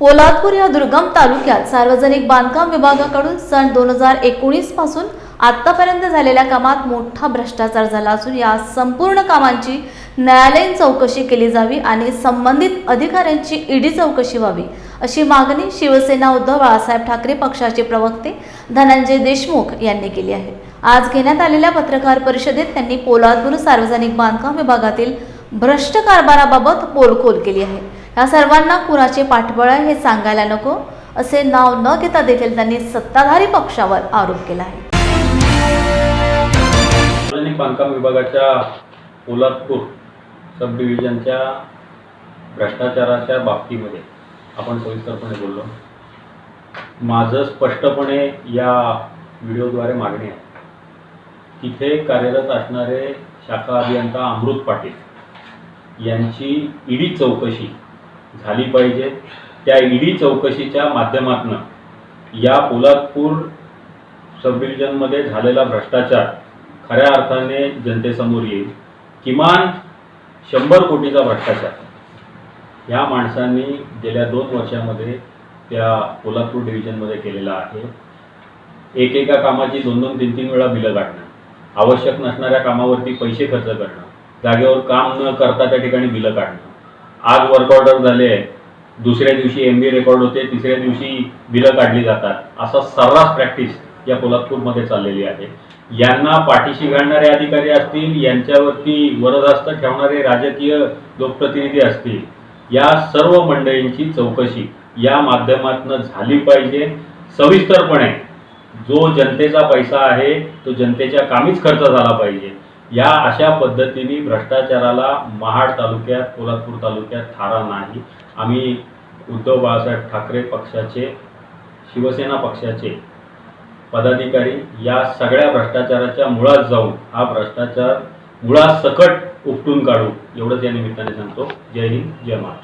पोलादपूर या दुर्गम तालुक्यात सार्वजनिक बांधकाम विभागाकडून सन दोन हजार एकोणीसपासून आतापर्यंत झालेल्या कामात मोठा भ्रष्टाचार झाला असून या संपूर्ण कामांची न्यायालयीन चौकशी केली जावी आणि संबंधित अधिकाऱ्यांची ईडी चौकशी व्हावी अशी मागणी शिवसेना उद्धव बाळासाहेब ठाकरे पक्षाचे प्रवक्ते धनंजय देशमुख यांनी केली आहे. आज घेण्यात आलेल्या पत्रकार परिषदेत त्यांनी पोलादपूर सार्वजनिक बांधकाम विभागातील भ्रष्ट कारभाराबाबत पोलखोल केली आहे. ह्या सर्वांना कुणाचे पाठबळ आहे हे सांगायला नको असे नाव न घेता देखील त्यांनी सत्ताधारी पक्षावर आरोप केला आहे. सार्वजनिक बांधकाम विभागाच्या पोलादपूर सब डिव्हिजनच्या भ्रष्टाचाराच्या बाबतीमध्ये आपण सविस्तरपणे बोललो. माझं स्पष्टपणे या व्हिडिओद्वारे मागणी आहे. तिथे कार्यरत असणारे शाखा अभियंता अमृत पाटील यांची ईडी चौकशी झाली पाहिजे. त्या ईडी चौकशीच्या माध्यमातून या पोलादपूर सब डिव्हिजनमध्ये झालेला भ्रष्टाचार खऱ्या अर्थाने जनतेसमोर येईल. किमान शंभर कोटीचा भ्रष्टाचार. ह्या माणसांनी गेल्या दोन वर्षामध्ये त्या पोलादपूर डिव्हिजनमध्ये केलेला आहे. एकेका कामाची दोन दोन तीन तीन वेळा बिलं काढणं. आवश्यक नसणाऱ्या कामावरती पैसे खर्च करणं. जागेवर काम न करता त्या ठिकाणी बिलं काढणं. आज वर्क ऑर्डर झाले. दुसऱ्या दिवशी एम बी रेकॉर्ड होते तिसऱ्या दिवशी बिलं काढली जातात. असा सर्रास प्रॅक्टिस या पोलादपूरमध्ये चाललेली आहे. यांना पाठीशी घालणारे अधिकारी असतील यांच्यावरती वरदास्त ठेवणारे राजकीय लोकप्रतिनिधी असतील या सर्व मंडळींची चौकशी या माध्यमातून झाली पाहिजे. सविस्तरपणे जो जनतेचा पैसा आहे तो जनतेच्या कामीच खर्च झाला पाहिजे. या अशा पद्धतीने भ्रष्टाचाराला महाड तालुक्यात कोल्हापूर तालुक्यात थारा नाही. आम्ही उद्धव बाळासाहेब ठाकरे पक्षाचे शिवसेना पक्षाचे पदाधिकारी या सगळ्या भ्रष्टाचाराच्या मुळात जाऊन हा भ्रष्टाचार मुळात सकट उपटून काढू एवढंच या निमित्ताने सांगतो. जय हिंद जय महाराष्ट्र.